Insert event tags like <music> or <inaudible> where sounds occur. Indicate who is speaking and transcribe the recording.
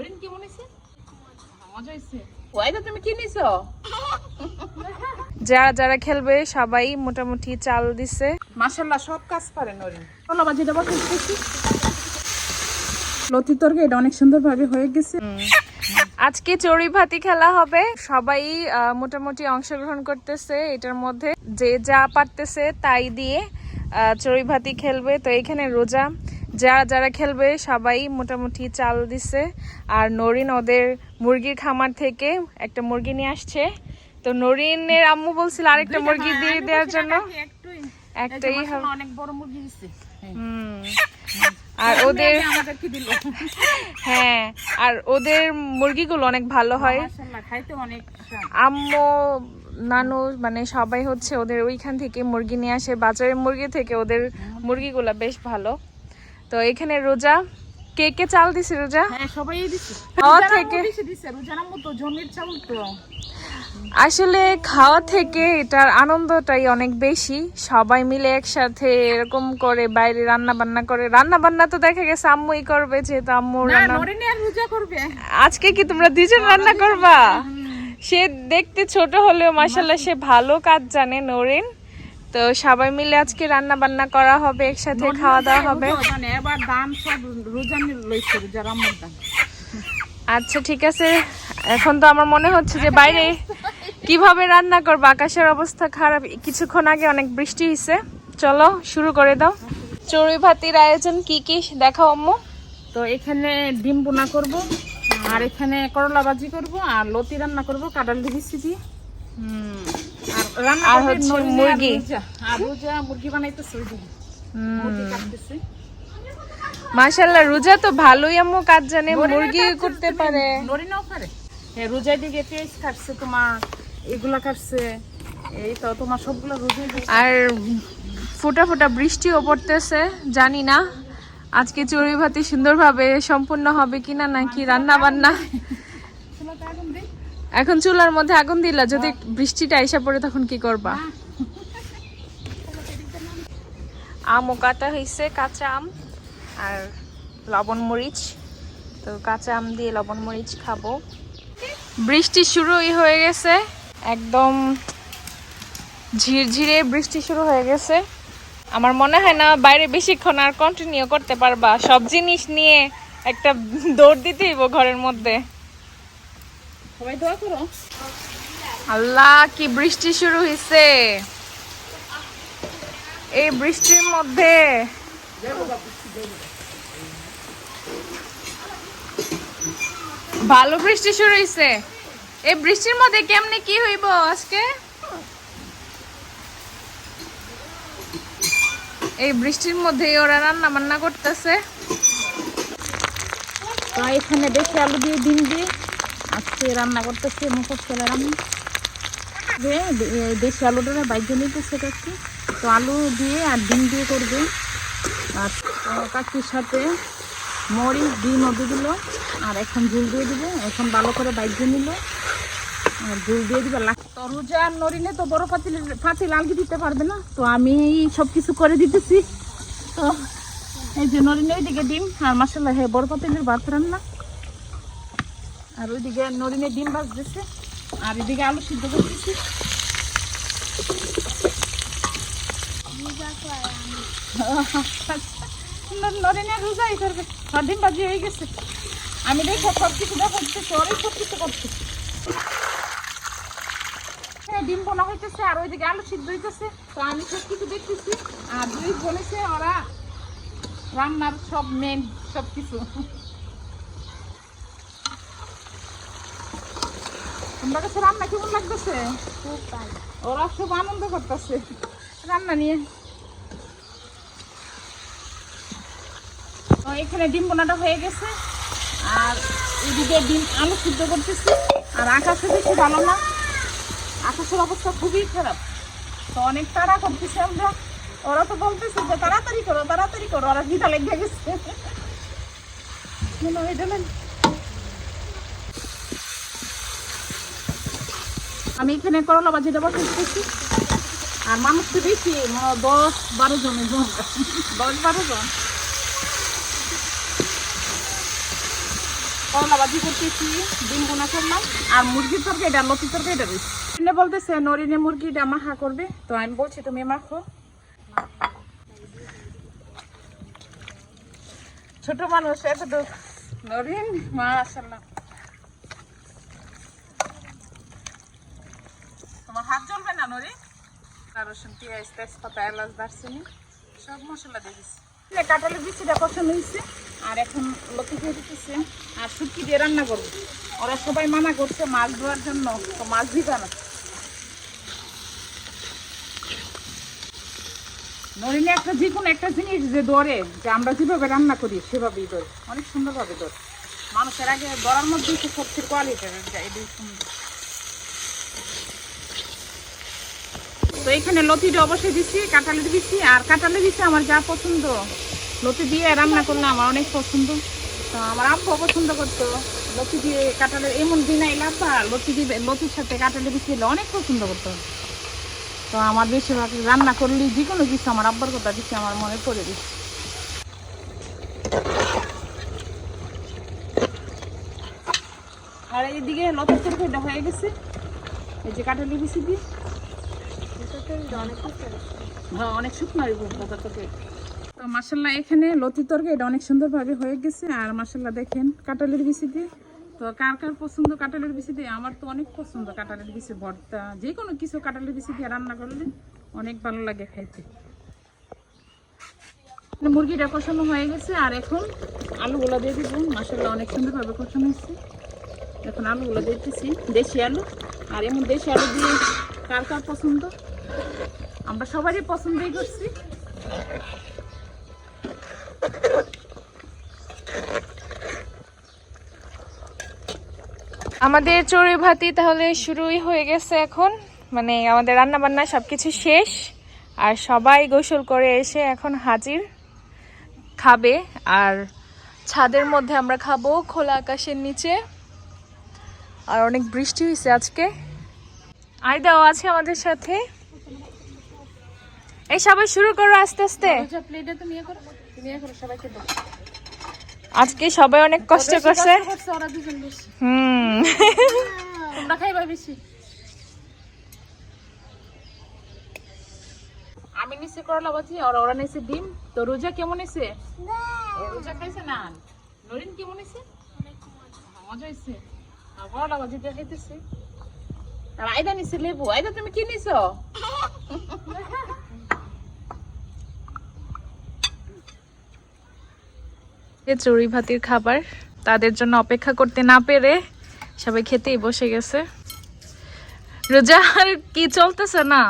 Speaker 1: নরিন কেমন হয়েছে মজা হয়েছে। ওয়াইদা তুমি কি নিছো? <laughs>
Speaker 2: যারা যারা খেলবে সবাই মোটামুটি চাল দিছে।
Speaker 1: মাশাল্লাহ সব কাজ পারে নরিন চলো বাজি দেবো খেলতেছি লতি তরকে এটা অনেক সুন্দর ভাবে হয়ে গেছে।
Speaker 2: আজকে চড়ি ভাতি খেলা হবে। সবাই আহ, মোটামুটি অংশগ্রহণ করতেছে এটার মধ্যে। যে যা পারতেছে তাই দিয়ে আহ, চড়ি ভাতি খেলবে। তো এখানে রোজা। যারা যারা খেলবে সবাই মোটামুটি চাল দিছে। আর নরিন ওদের মুরগির খামার থেকে একটা মুরগি নিয়ে আসছে। তো নরিনের আম্মু বলছিল আরেকটা মুরগি দিয়ে দেওয়ার জন্য। একটাই।
Speaker 1: অনেক বড় মুরগি দিচ্ছে
Speaker 2: হুম। <laughs> আর ওদের <laughs> হ্যাঁ আর ওদের মুরগিগুলো অনেক ভালো হয়। আম্মু নানু মানে সবাই হচ্ছে ওদের ওইখান থেকে মুরগি নিয়ে আসে। বাজারের মুরগি থেকে ওদের মুরগিগুলো বেশ ভালো। তো এখানে রোজা। কে কে চাল দিছে রোজা?
Speaker 1: হ্যাঁ সবাই
Speaker 2: খাওয়া থেকে
Speaker 1: তো জমির তো।
Speaker 2: আসলে খাওয়া থেকে এটার আনন্দটাই অনেক বেশি। সবাই মিলে একসাথে এরকম করে বাইরে রান্না বান্না করে। রান্না বান্না তো দেখা গেছে আম্মুই করবে যেহেতু আম্মু রান্না
Speaker 1: করবে।
Speaker 2: আজকে কি তোমরা দুজন রান্না করবা? সে দেখতে ছোট হলেও মাসাল্লাহ সে ভালো কাজ জানে নরিন। তো সবাই মিলে আজকে রান্না বান্না করা হবে একসাথে খাওয়া দাওয়া হবে।
Speaker 1: মানে
Speaker 2: আচ্ছা ঠিক আছে। এখন তো আমার মনে হচ্ছে যে বাইরে কীভাবে রান্না করব? আকাশের অবস্থা খারাপ। কিছুক্ষণ আগে অনেক বৃষ্টি হয়েছে চলো শুরু করে দাও। চড়ুই ভাতির আয়োজন কি কি? দেখাও আম্মু।
Speaker 1: তো এখানে ডিম বোনা করব আর এখানে করলা ভাজি করব আর লতি রান্না করব দিয়েছি দিয়ে রান্না
Speaker 2: আর হচ্ছে মুরগি।
Speaker 1: রোজা। মুরগি বানাইতেছে মুরগি কাটতেছে।
Speaker 2: মাশাল্লাহ রোজা তো ভালোই আম্মু কাজ জানে মুরগি করতে পারে।
Speaker 1: নরিনাও পারে। হ্যাঁ রোজার দিকে পেঁয়াজ কাটছে তোমার এগুলা কাটছে। এই তো তোমার সবগুলো দিকে
Speaker 2: আর ফোটা ফোটা বৃষ্টিও পড়তেছে জানি না। আজকে চড়ুই ভাতি সুন্দরভাবে সম্পূর্ণ হবে কিনা নাকি রান্না বান্না এখন চুলার মধ্যে আগুন দিলা যদি বৃষ্টিটা এসে পড়ে তখন কি করবা? আমও কাটা হয়েছে কাঁচা আম আর লবণ মরিচ। তো কাঁচা আম দিয়ে লবণ মরিচ খাব। বৃষ্টি শুরুই হয়ে গেছে একদম ঝিরঝিরে বৃষ্টি শুরু হয়ে গেছে। আমার মনে হয় না বাইরে বেশিক্ষণ আর কন্টিনিউ করতে পারবা। সব জিনিস নিয়ে একটা দৌড় দিতে ঘরের মধ্যে।
Speaker 1: সবাই দোয়া করো।
Speaker 2: আল্লাহ কি বৃষ্টি শুরু হয়েছে এই বৃষ্টির মধ্যে। ভালো বৃষ্টি শুরু হয়েছে এই বৃষ্টির মধ্যে কেমনে কি হইব আজকে? এই বৃষ্টির মধ্যে ওরা রান্না বান্না করতেছে।
Speaker 1: এখানে বেশি আলু দিয়ে ডিম দিয়ে আজকে রান্না করতেছে মুখোশ করে রান্না। দেশি আলুটা বাইকে নিতেছে কাকি তো আলু দিয়ে আর ডিম দিয়ে করবে। আর কাকির সাথে মরিচ, ডিম দিয়ে দিল। আর এখন ঝুল দিয়ে দিবে। এখন ভালো করে বাইকে নিল। আর ঝুল দিয়ে দিবে। তরুজা আর নরিনে তো বড় পাতিল পাতিল আলগি দিতে পারবে না। তো আমি সব কিছু করে দিতেছি। তো এই যে নরিনে ওইদিকে ডিম আর মাসাল্লাহ হ্যাঁ বড় পাতিলের ভাত রান্না। আর ওইদিকে নরিনে ডিম ভাজতেছে, আর এদিকে আলু সিদ্ধ করতেছি। নরিনে রোজাই করবে, আর ডিম ভাজি হয়ে গেছে। আমি দেখো সব কিছু দেখাচ্ছি ওরাই সব কিছু করছে হ্যাঁ ডিম বোনা হইতেছে, আর ওইদিকে আলু সিদ্ধ হইতেছে। তো আমি সব কিছু দেখতেছি, আর দুই বলেছে ওরা রান্নার সব মেন সব কিছু তোমার কাছে রান্না কেমন লাগতেছে? ওরা খুব আনন্দ করতেছে। রান্না নিয়ে। তো এখানে ডিম বোনাটা হয়ে গেছে। আর এদিকে ডিম আলু সিদ্ধ করতেছি। আর আকাশে বেশি ভালো না। আকাশের অবস্থা খুবই খারাপ। তো অনেক তাড়া করতেছে আমরা। ওরা তো বলতেছে যে তাড়াতাড়ি করো তাড়াতাড়ি করো। ওরা গীতা লেগে গেছে। আমি এখানে করলা দেবো করতেছি আর মানুষ তো বেশি দশ বারো জনের জন দশ বারো জন। করলা করলাম, আর মুরগির নরিনে মুরগিটা করবে। তো আমি বলছি, তুমি মাখো। ছোট মানুষ এত দুঃখ নরিন মাশাল্লাহ হাত জ্বলবে না আর রসুন, পেঁয়াজ, তেজপাতা, এলাচ, দারচিনি, সব মশলা দিয়ে দিচ্ছি কাঁঠালের বিচিটা পছন্দ হয়েছে আর এখন লতি দিয়ে দিতেছে, আর শুটকি দিয়ে রান্না করব। ওরা সবাই মানা করছে মাছ ধোয়ার জন্য, তো মাছ দিবে না। নরিনে, একটা যে কোনো একটা জিনিস যে ধরে, যে আমরা যেভাবে রান্না করি, সেভাবেই ধরে। অনেক সুন্দরভাবে ধরে। মানুষের আগে ধরার মধ্যেই সবচেয়ে কোয়ালিটি এটাই সুন্দর। তো এখানে লতিটা অবশ্যই দিচ্ছি কাঁঠালের দিচ্ছি আর কাঁঠালের দিচ্ছি আমার যা পছন্দ। লতি দিয়ে রান্না করলে আমার অনেক পছন্দ। তো আমার আব্বু পছন্দ করতো। লতি দিয়ে কাঁঠালের, এমন দিন আইলে আব্বা লতি দিবে, লতির সাথে কাঁঠালের দিচ্ছি অনেক পছন্দ করতো। তো আমার বেশিরভাগ রান্না করলে যে কোনো কিছু আমার আব্বার কথা দিচ্ছি আমার মনে পড়ে দিচ্ছে আর এইদিকে লতির তরকারিটা হয়ে গেছে। এই যে কাঁঠালি বিচি দিয়ে হ্যাঁ অনেক শুকনো হইব তো মাসাল্লাহ এখানে লতি তরকারি এটা অনেক সুন্দরভাবে হয়ে গেছে। আর মাসাল্লাহ দেখেন, কাঁঠালের বিচি দিয়ে। তো কার কার পছন্দ কাঁঠালের বিচি দিয়ে? আমার তো অনেক পছন্দ কাঁঠালের বিচি, ভর্তা। যে কোনো কিছু কাঁঠালের বিচি দিয়ে রান্না করলে অনেক ভালো লাগে খাইতে মুরগিটা কষানো হয়ে গেছে, আর এখন আলুগুলো দিয়ে দিব। মাসাল্লাহ অনেক সুন্দরভাবে কষানো হয়েছে। এখন আলুগুলো দিতেছি, দেশি আলু। আর এমন দেশি আলু দিয়ে কার কার পছন্দ? আমরা সবারই পছন্দই করছি।
Speaker 2: আমাদের চড়ুই ভাতি তাহলে শুরুই হয়ে গেছে এখন। মানে আমাদের রান্না বান্না সবকিছু শেষ। আর সবাই গোসল করে এসে এখন হাজির খাবে। আর ছাদের মধ্যে আমরা খাব খোলা আকাশের নিচে। আর অনেক বৃষ্টি হয়েছে আজকে। আয়দাও আছে আমাদের সাথে। এই সবাই শুরু করো আস্তে আস্তে।
Speaker 1: প্লেটে তুমি ইয়ে করো তুমি ইয়ে করো সবাইকে দাও।
Speaker 2: আজকে সবাই অনেক কষ্ট করছে।
Speaker 1: কষ্ট করছে ওরা দুজন বেশি।
Speaker 2: হুম। <laughs>
Speaker 1: তোমরা খাইবা বেশি। আমি নিচে করলা বাজি আর ওরা নিচে ডিম। তো রোজা কেমন এসে রোজা খাইছে না? নরিন কেমন এসে মজা হয়েছে। করলা বাজি দিয়ে খাইতেছে। আর আয়দা নিছে লেবু। আয়দা তুমি কি নিছো? <laughs>
Speaker 2: এ চড়ুই ভাতির খাবার, তাদের জন্য অপেক্ষা করতে না পেরে সবাই খেতেই বসে গেছে। রোজা আর কি চলতেছে না?